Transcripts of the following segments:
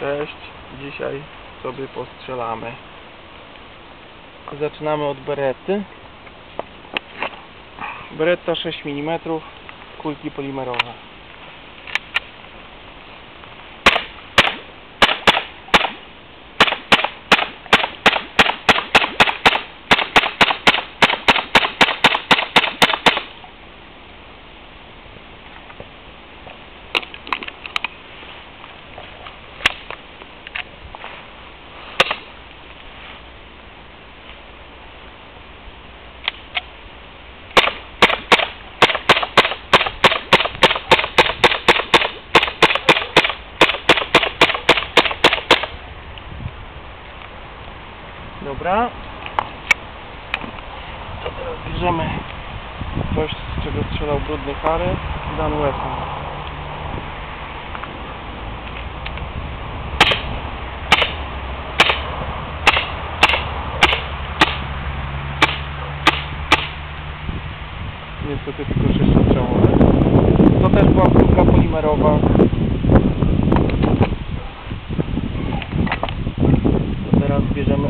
Cześć, dzisiaj sobie postrzelamy. Zaczynamy od berety. Beretta 6 mm, kulki polimerowe. Dobra. To teraz bierzemy coś, z czego strzelał brudny Harry. Dan Weapon. Niestety tylko sześciostrzałowe. To też była kulka polimerowa. To teraz bierzemy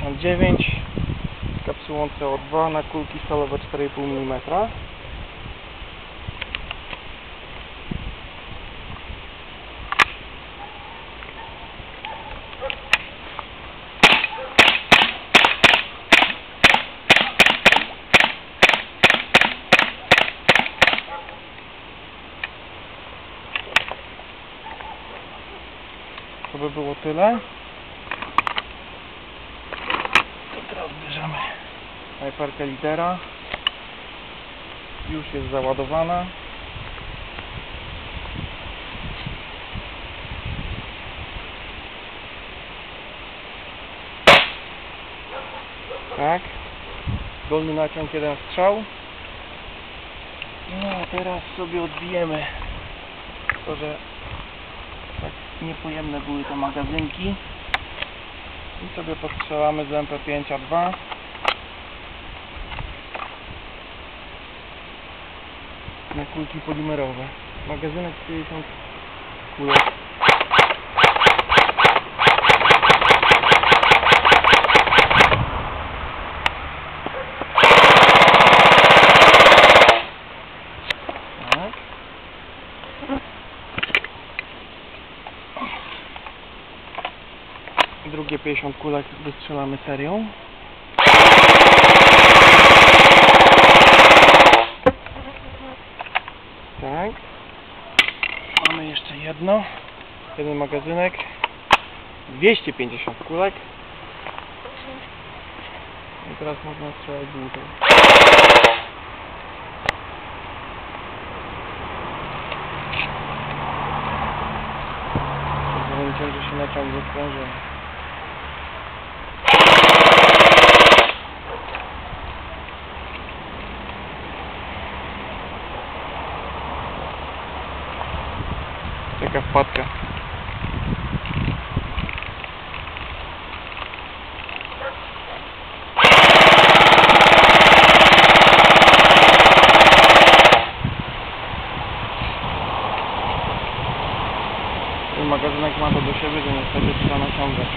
CP99 z kapsułą CO2 na kulki stalowe 4,5 mm. To by było tyle. To teraz bierzemy snajperkę lidera. Już jest załadowana. Tak. Dolny naciąg jeden strzał. No a teraz sobie odbijemy to, że tak niepojemne były te magazynki. I sobie postrzelamy z MP5A2. Na kulki polimerowe. Magazynek 50 kulek. Drugie 50 kulek wystrzelamy serią. Tak. Mamy jeszcze jedno. Jeden magazynek. 250 kulek. I teraz można strzelać dłużej. Że się naciąg rozprężył. Taka wpadka. Ten magazynek ma to do siebie, że niestety trzeba naciągać.